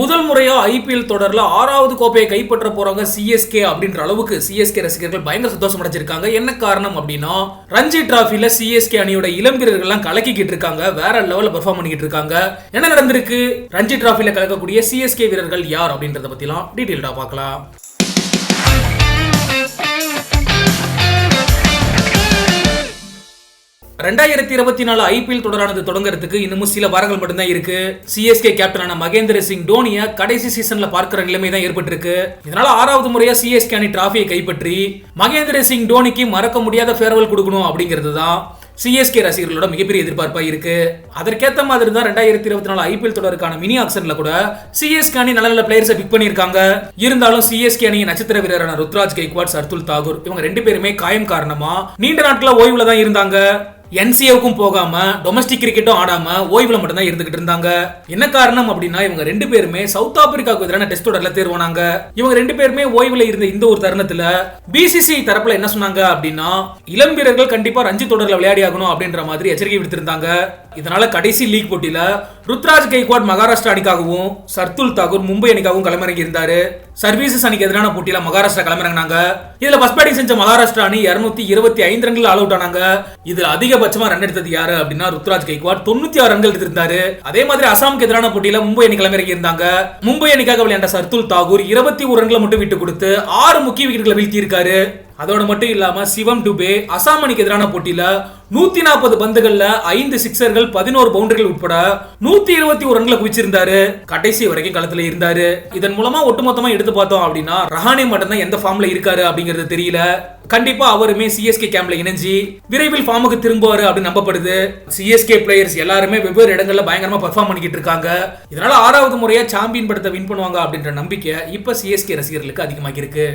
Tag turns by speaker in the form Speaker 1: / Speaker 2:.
Speaker 1: முதல் முறையா ஐபிஎல் தொடர்ல ஆறாவது கோப்பையை கைப்பற்ற போறாங்க சிஎஸ்கே அப்படின்ற அளவுக்கு சிஎஸ்கே ரசிகர்கள் பயங்கர சந்தோஷம் அடைஞ்சிருக்காங்க என்ன காரணம் அப்படின்னா ரஞ்சி டிராஃபில சிஎஸ்கே அணியோட இளம் வீரர்கள் எல்லாம் கலக்கிக்கிட்டு இருக்காங்க வேற லெவல்ல பெர்ஃபார்ம் பண்ணிக்கிட்டு இருக்காங்க. என்ன நடந்திருக்கு? ரஞ்சி டிராஃபில கலக்கக்கூடிய சிஎஸ்கே வீரர்கள் யார் அப்படின்றத பத்திலாம் டீட்டெயில்டா பார்க்கலாம். ரெண்டாயிரத்தி இருபத்தி நாலு ஐபிஎல் தொடரானது தொடங்குறதுக்கு இன்னமும் சில வாரங்கள் மட்டும்தான் இருக்கு. சிஎஸ்கே கேப்டனான மகேந்திர சிங் டோனிய கடைசி சீசன்ல பார்க்கிற நிலைமை தான் ஏற்பட்டிருக்கு. இதனால ஆறாவது முறையா சிஎஸ்கே அணி டிராஃபியை கைப்பற்றி மகேந்திர சிங் டோனிக்கு மறக்க முடியாத ஃபேர்வெல் கொடுக்கணும் அப்படிங்கிறது தான் சிஎஸ்கே ரசிகர்களோட மிகப்பெரிய எதிர்பார்ப்பா இருக்கு. அதற்கேத்த மாதிரி தான் ரெண்டாயிரத்தி இருபத்தி நாலு ஐபிஎல் தொடருக்கான மினி ஆக்ஷன்ல கூட சிஎஸ்கே அணி நல்ல நல்ல பிளேயர்ஸை பிக் பண்ணியிருக்காங்க. இருந்தாலும் சிஎஸ்கே அணியின் நட்சத்திர வீரரான ருத்ராஜ் கெய்க்வாட் சர்துல் தாகூர் இவங்க ரெண்டு பேருமே காயம் காரணமா நீண்ட நாட்கள ஓய்வுல தான் இருந்தாங்க. என்சிஏவுக்கும் போகாம டொமஸ்டிக் கிரிக்கெட்டும் ஆடாம ஓய்வுல மட்டும் தான் இருந்துகிட்டு இருந்தாங்க. என்ன காரணம் அப்படின்னா இவங்க ரெண்டு பேருமே சவுத் ஆப்பிரிக்காவுக்கு எதிரான டெஸ்ட் தொடர்ல தேர்வானாங்க. இவங்க ரெண்டு பேருமே ஓய்வுல இருந்த இந்த ஒரு தருணத்துல பிசிசி தரப்புல என்ன சொன்னாங்க அப்படின்னா இளம் வீரர்கள் கண்டிப்பா ரஞ்சி தொடர்ல விளையாடி ஆகணும் அப்படின்ற மாதிரி எச்சரிக்கை விடுத்திருந்தாங்க. இதனால கடைசி லீக் போட்டியில ருத்ராஜ் கைக்வாட் மகாராஷ்டிரா அணிக்காகவும் சர்துல் தாகூர் மும்பை அணிக்காகவும் களமிறங்கி இருந்தாரு சர்வீசஸ் அணிக்கு எதிரான போட்டியில மகாராஷ்டிரா களமிறங்கினாங்க. இதுல ஃபர்ஸ்ட் பேட்டிங் செஞ்ச மகாராஷ்டிரா அணி 225 இருபத்தி ஐந்து ரன்கள் ஆல் அவுட் ஆனாங்க. இதுல அதிகபட்சமா ரன் எடுத்தது யாரு அப்படின்னா ருத்ராஜ் கைக்வாட் தொண்ணூத்தி ஆறு ரன்கள் எடுத்திருந்தாரு. அதே மாதிரி அசாமுக்கு எதிரான போட்டியில மும்பை அணி களமிறங்கி இருந்தாங்க மும்பை அணிக்காக விளையாண்ட சர்துல் தாகூர் இருபத்தி ஒரு ரன்களை மட்டும் விட்டு கொடுத்து ஆறு முக்கிய விக்கெட்டுகளை வீழ்த்தி இருக்காரு அதோட மட்டும் இல்லாம சிவம் டுபே அசாம் எதிரான போட்டியில நூத்தி நாற்பது பந்துகள்ல ஐந்து சிக்ஸர்கள் பதினோரு பவுண்டரிகள் உட்பட நூத்தி இருபத்தி ஒரு ரன்களை குவிச்சிருந்தாரு. கடைசி வரைக்கும் களத்துல இருந்தாரு. இதன் மூலமா ஒட்டுமொத்தமா எடுத்து பார்த்தோம் அப்படின்னா ரஹானே மட்டும் தான் எந்த ஃபார்ம்ல இருக்காரு அப்படிங்கிறது தெரியல. கண்டிப்பா அவருமே சிஎஸ்கே கேம்ப்ல இணைஞ்சி விரைவில் ஃபார்முக்கு திரும்புவாரு அப்படின்னு நம்பப்படுது. சிஎஸ்கே பிளேயர்ஸ் எல்லாருமே வெவ்வேறு இடங்கள்ல பயங்கரமா பெர்ஃபார்ம் பண்ணிக்கிட்டு இருக்காங்க. இதனால ஆறாவது முறையா சாம்பியன் படத்தை வின் பண்ணுவாங்க அப்படின்ற நம்பிக்கை இப்ப சிஎஸ்கே ரசிகர்களுக்கு அதிகமாக இருக்கு